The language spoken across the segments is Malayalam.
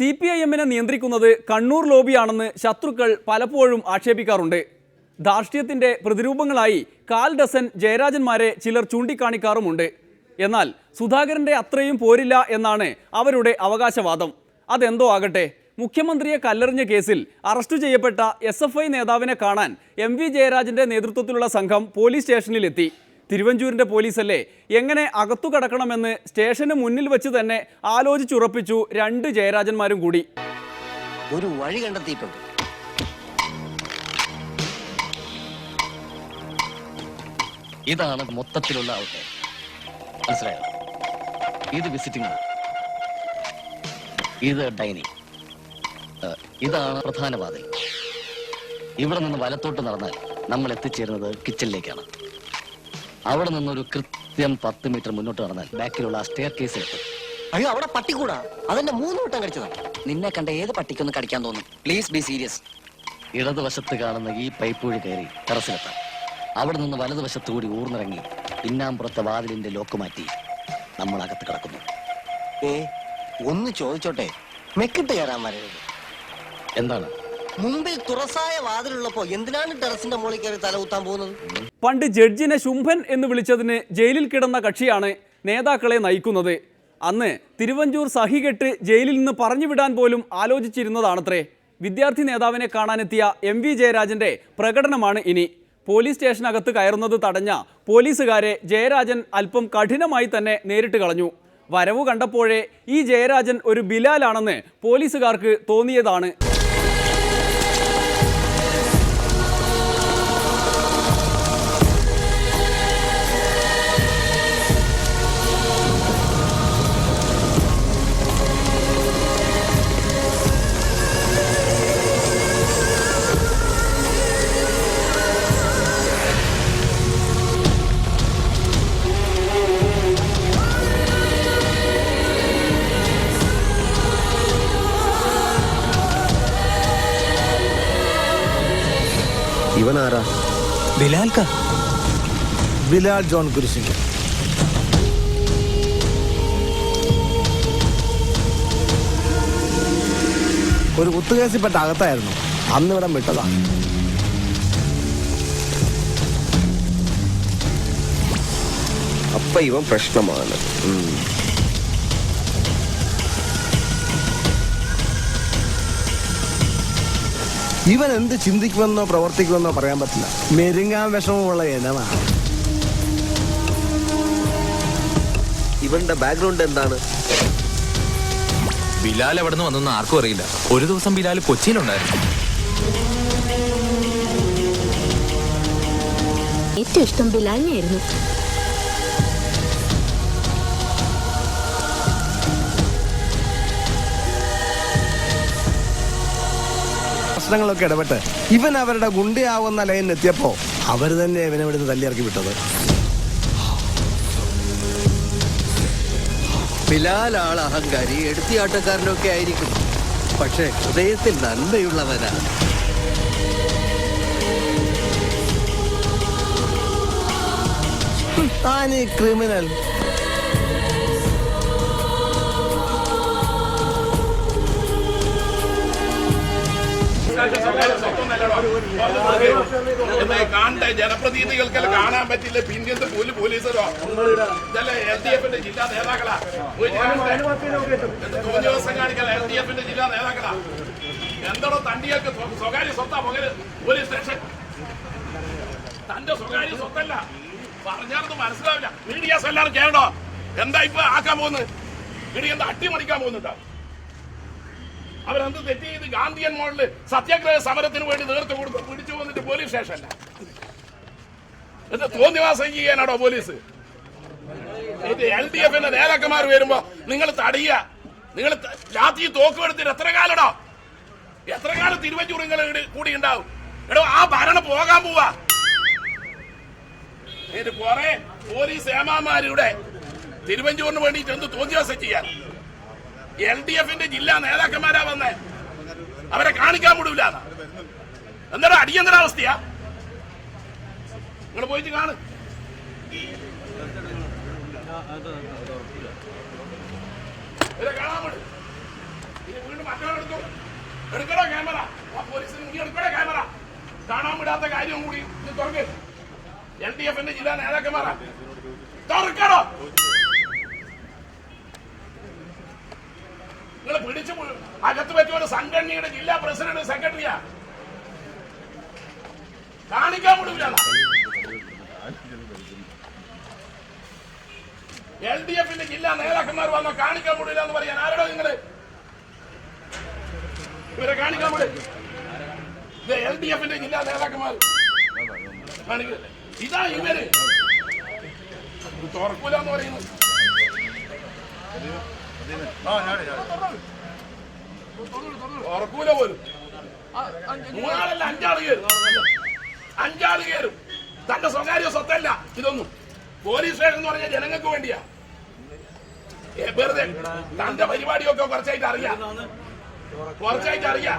സി പി ഐ എമ്മിനെ നിയന്ത്രിക്കുന്നത് കണ്ണൂർ ലോബിയാണെന്ന് ശത്രുക്കൾ പലപ്പോഴും ആക്ഷേപിക്കാറുണ്ട്. ധാർഷ്ട്യത്തിന്റെ പ്രതിരൂപങ്ങളായി കാൽ ഡസൻ ജയരാജന്മാരെ ചിലർ ചൂണ്ടിക്കാണിക്കാറുമുണ്ട്. എന്നാൽ സുധാകരന്റെ അത്രയും പോരില്ല എന്നാണ് അവരുടെ അവകാശവാദം. അതെന്തോ ആകട്ടെ. മുഖ്യമന്ത്രിയെ കല്ലെറിഞ്ഞ കേസിൽ അറസ്റ്റ് ചെയ്യപ്പെട്ട എസ് നേതാവിനെ കാണാൻ എം വി ജയരാജന്റെ നേതൃത്വത്തിലുള്ള സംഘം പോലീസ് സ്റ്റേഷനിലെത്തി. തിരുവഞ്ചൂരിന്റെ പോലീസല്ലേ? എങ്ങനെ അകത്തു കടക്കണമെന്ന് സ്റ്റേഷന് മുന്നിൽ വെച്ച് തന്നെ ആലോചിച്ചുറപ്പിച്ചു രണ്ട് ജയരാജന്മാരും കൂടി. ഒരു വഴി കണ്ടെത്തിയിട്ടുണ്ട്. ഇതാണ് മൊത്തത്തിലുള്ള ആൾക്കാർ മനസ്സിലായോ? ഇത് വിസിറ്റിംഗ് ഇത് ഡൈനിങ്. ഇതാണ് പ്രധാന പാത ഇവിടെ നിന്ന് വലത്തോട്ട് നടന്നാൽ നമ്മൾ എത്തിച്ചേരുന്നത് കിച്ചണിലേക്കാണ്. അവിടെ നിന്നൊരു കൃത്യം പത്ത് മീറ്റർ മുന്നോട്ട് നടന്നാൽ ബാക്കിലുള്ള ആ സ്റ്റെയർ കേസിലെത്തും അയ്യോ അവിടെ പട്ടിക്കൂടാ അതെന്നെ മൂന്ന് വട്ടം കടിച്ചതാ. നിന്നെ കണ്ട ഏത് പട്ടിക്കൊന്ന് കടിക്കാൻ തോന്നും? പ്ലീസ് ബി സീരിയസ് ഇടതുവശത്ത് കാണുന്ന ഈ പൈപ്പ് വഴി കയറി ടെറസിലെത്താം. അവിടെ നിന്ന് വലതുവശത്ത് കൂടി ഊർന്നിറങ്ങി പിന്നാമ്പുറത്തെ വാതിലിന്റെ ലോക്ക് മാറ്റി നമ്മൾ അകത്ത് കിടക്കുന്നു. ഏ ഒന്ന് ചോദിച്ചോട്ടെ. മെക്കിട്ട് കയറാൻ വരരുത്. എന്താണ്? മുമ്പിൽ തുറസായ വാതിലുള്ളപ്പോ എന്തിനാണ് ടെറസിന്റെ മുകളിൽ കയറി തല കുത്താൻ പോകുന്നത്? പണ്ട് ജഡ്ജിനെ ശുംഭൻ എന്ന് വിളിച്ചതിന് ജയിലിൽ കിടന്ന കക്ഷിയാണ് നേതാക്കളെ നയിക്കുന്നത്. അന്ന് തിരുവഞ്ചൂർ സഹികെട്ട് ജയിലിൽ നിന്ന് പറഞ്ഞുവിടാൻ പോലും ആലോചിച്ചിരുന്നതാണത്രേ. വിദ്യാർത്ഥി നേതാവിനെ കാണാനെത്തിയ എം വി ജയരാജന്റെ പ്രകടനമാണ് ഇനി. പോലീസ് സ്റ്റേഷനകത്ത് കയറുന്നത് തടഞ്ഞ പോലീസുകാരെ ജയരാജൻ അല്പം കഠിനമായി തന്നെ നേരിട്ട് കളഞ്ഞു. വരവ് കണ്ടപ്പോഴേ ഈ ജയരാജൻ ഒരു ബിലാലാണെന്ന് പോലീസുകാർക്ക് തോന്നിയതാണ്. ഇവനാരാ? ബിലാൽക്ക. ബിലാൽ ജോൺ കുരിശിന്റെ ഒരു കുത്തുകേസിൽപ്പെട്ട അകത്തായിരുന്നു. അന്ന് ഇവിടം വിട്ടതാ. അപ്പൊ ഇവൻ പ്രശ്നമാണ്. ഇവൻ എന്ത് ചിന്തിക്കുമെന്നോ പ്രവർത്തിക്കുമെന്നോ പറയാൻ പറ്റില്ല. മെരുങ്ങാൻ വിഷമമുള്ള ഇനമാണ് ഇവന്റെ ബാക്ക്ഗ്രൗണ്ട് എന്താണ്? ബിലാൽ എവിടെ നിന്ന് വന്നെന്ന് ആർക്കും അറിയില്ല. ഒരു ദിവസം ബിലാൽ കൊച്ചിയിലുണ്ടായിരുന്നു. ഏറ്റവും ഇഷ്ടം ബിലാലിനെയായിരുന്നു. പ്രശ്നങ്ങളൊക്കെ ഇടപെട്ട് ഇവൻ അവരുടെ ഗുണ്ടയാവുന്ന ലൈനിൽ എത്തിയപ്പോ അവർ തന്നെ ഇവനെ ഇവിടുന്ന് തല്ലിയിറക്കി വിട്ടത്. ബിലാൽ ആൾ അഹങ്കാരി എടുത്തിയാട്ടക്കാരനൊക്കെ ആയിരിക്കും. പക്ഷേ ഹൃദയത്തിൽ നന്മയുള്ളവനാണ് ക്രിമിനൽ. കാണണ്ടേ ജനപ്രതിനിധികൾക്കെല്ലാം കാണാൻ പറ്റില്ല. പിന്നീട് പോലും പോലീസരോ ഇതല്ലേ എൽ ഡി എഫിന്റെ ജില്ലാ നേതാക്കളാ മൂന്ന്? ദിവസം കാണിക്കല എൽ ഡി എഫിന്റെ ജില്ലാ നേതാക്കളാ? എന്താണോ തണ്ടിയൊക്കെ സ്വകാര്യ സ്വത്താ മകന് പോലീസ് സ്റ്റേഷൻ. തന്റെ സ്വകാര്യ സ്വത്തല്ല. പറഞ്ഞാലൊന്നും മനസ്സിലാവില്ല. മീഡിയാസ് എല്ലാവരും കേൾക്കണോ എന്താ ഇപ്പൊ ആക്കാൻ പോകുന്നത്? മീഡിയ എന്താ അട്ടിമറിക്കാൻ പോകുന്നുണ്ടോ അവരെന്ത് തെറ്റ് ചെയ്ത് ഗാന്ധിയൻ മോളിൽ സത്യാഗ്രഹ സമരത്തിന് വേണ്ടി നേതൃത്വം കൊടുത്ത് പിടിച്ചു വന്നിട്ട് പോലീസ് സ്റ്റേഷനല്ല ഇത് തോന്നിവാസം ചെയ്യാനാണോ പോലീസ്? എൽ ഡി എഫിന്റെ നേതാക്കന്മാർ വരുമ്പോ നിങ്ങൾ തടയുക. നിങ്ങൾ രാത്രി തോക്ക് എടുത്തിട്ട് എത്ര കാലടോ? എത്ര കാലം തിരുവഞ്ചൂർ നിങ്ങൾ കൂടി ഉണ്ടാവും? എടോ ആ ഭരണം പോകാൻ പോവാ. കുറെ പോലീസ് ഏമാമാരുടെ തിരുവഞ്ചൂരിന് വേണ്ടിയിട്ട് എന്ത് തോന്നിവാസം ചെയ്യാൻ? എൽ ഡി എഫിന്റെ ജില്ലാ നേതാക്കന്മാരാ വന്നേ. അവരെ കാണിക്കാൻ വിടൂല. എന്താ അടിയന്തരാവസ്ഥയാ നിങ്ങൾ പോയിട്ട് കാണു. കാണാൻ എന്നിട്ട് ക്യാമറ. ആ നീ ക്യാമറ. വിടാത്ത കാര്യം കൂടി എൽ ഡി എഫിന്റെ ജില്ലാ നേതാക്കന്മാരാ. തുറക്കടോ. നിങ്ങൾ പിടിച്ചു അകത്ത് പറ്റിയ സംഘടനയുടെ ജില്ലാ പ്രസിഡന്റ് സെക്രട്ടറിയാ. കാണിക്കാൻ വിടൂല എൽ ഡി എഫിന്റെ ജില്ലാ നേതാക്കന്മാർ വന്ന കാണിക്കാൻ വിടില്ല എന്ന് പറയാൻ ആരോടോ നിങ്ങൾ? ഇവരെ കാണിക്കാൻ വിട് ഇത് എൽ ഡി എഫിന്റെ ജില്ലാ നേതാക്കന്മാർ ഇതാ ഇവർ. തുറക്കൂലെന്ന് തുറക്കൂല തുറക്കൂല പോലും. മൂന്നാളല്ല അഞ്ചാൾ കയറും. അഞ്ചാൾ കയറും. തന്റെ സ്വകാര്യ സ്വത്തല്ല ഇതൊന്നും. പോലീസ് സ്റ്റേഷൻ എന്ന് പറഞ്ഞാൽ ജനങ്ങൾക്ക് വേണ്ടിയാ. വെറുതെ. തന്റെ പരിപാടിയൊക്കെ കുറച്ചായിട്ട് അറിയാം. കുറച്ചായിട്ട് അറിയാം.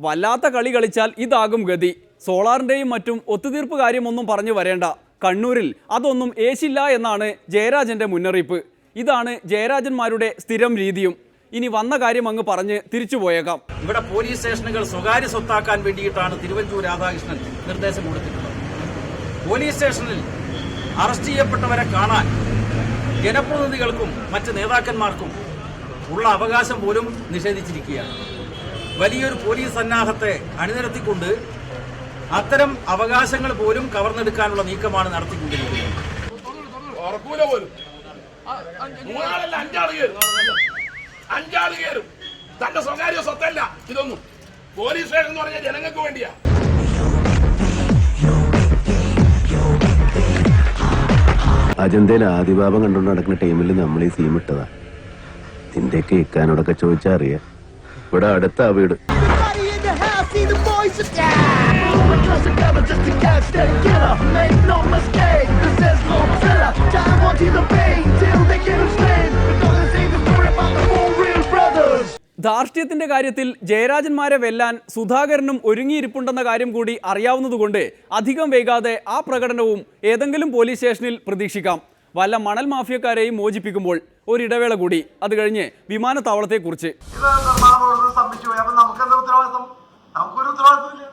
വല്ലാത്ത കളി കളിച്ചാൽ ഇതാകും ഗതി. സോളാറിന്റെയും മറ്റും ഒത്തുതീർപ്പ് കാര്യമൊന്നും പറഞ്ഞു വരേണ്ട. കണ്ണൂരിൽ അതൊന്നും ഏശില്ല എന്നാണ് ജയരാജന്റെ മുന്നറിയിപ്പ്. ഇതാണ് ജയരാജന്മാരുടെ സ്ഥിരം രീതിയും. ഇനി വന്ന കാര്യം അങ്ങ് പറഞ്ഞ് തിരിച്ചു പോയേക്കാം. ഇവിടെ പോലീസ് സ്റ്റേഷനുകൾ സ്വകാര്യ സ്വത്താക്കാൻ വേണ്ടിയിട്ടാണ് തിരുവഞ്ചൂർ രാധാകൃഷ്ണൻ നിർദ്ദേശം കൊടുത്തിട്ടുള്ളത്. പോലീസ് സ്റ്റേഷനിൽ അറസ്റ്റ് ചെയ്യപ്പെട്ടവരെ കാണാൻ ജനപ്രതിനിധികൾക്കും മറ്റ് നേതാക്കന്മാർക്കും ഉള്ള അവകാശം പോലും നിഷേധിച്ചിരിക്കുകയാണ്. വലിയൊരു പോലീസ് സന്നാഹത്തെ അണിനിരത്തിക്കൊണ്ട് അത്തരം അവകാശങ്ങൾ പോലും കവർന്നെടുക്കാനുള്ള നീക്കമാണ് നടത്തിക്കൊണ്ടിരിക്കുന്നത്. അഞ്ചാൾ കയറും. തന്റെ സ്വകാര്യ സ്വത്തല്ല ഇതൊന്നും. പോലീസ് സ്റ്റേഷൻ എന്ന് പറഞ്ഞ ജനങ്ങൾക്ക് വേണ്ടിയാ. അജന്തയിലെ ആദിഭാവം കണ്ടുകൊണ്ട് നടക്കുന്ന ടീമിൽ നമ്മൾ ഈ സീം ഇട്ടതാ. നിന്റെയൊക്കെ ഇക്കാനോടൊക്കെ ചോദിച്ചാ അറിയാം. ഇവിടെ അടുത്താ വീട്. see the boys of death We cross the cover just to catch that killer Make no mistake, this is Lobzilla Time won't heal the pain till they can explain ധാർഷ്ട്യത്തിന്റെ കാര്യത്തിൽ ജയരാജന്മാരെ വെല്ലാൻ സുധാകരനും ഒരുങ്ങിയിരിപ്പുണ്ടെന്ന കാര്യം കൂടി അറിയാവുന്നതുകൊണ്ട് അധികം വൈകാതെ ആ പ്രകടനവും ഏതെങ്കിലും പോലീസ് സ്റ്റേഷനിൽ പ്രതീക്ഷിക്കാം. വല്ല മണൽ മാഫിയക്കാരെയും മോചിപ്പിക്കുമ്പോൾ ഒരിടവേള കൂടി. അത് കഴിഞ്ഞ് വിമാനത്താവളത്തെക്കുറിച്ച്. നമുക്കൊരു ഉത്തരവാദിത്വമില്ല.